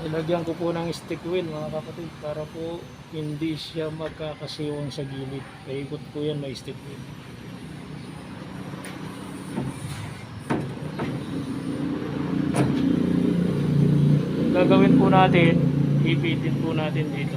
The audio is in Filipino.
Ilagyan ko po ng stick wheel mga kapatid para po hindi siya magkakasiwang sa gilid. Paikot po yan may stick wheel. Ang gagawin po natin, ipitin po natin dito.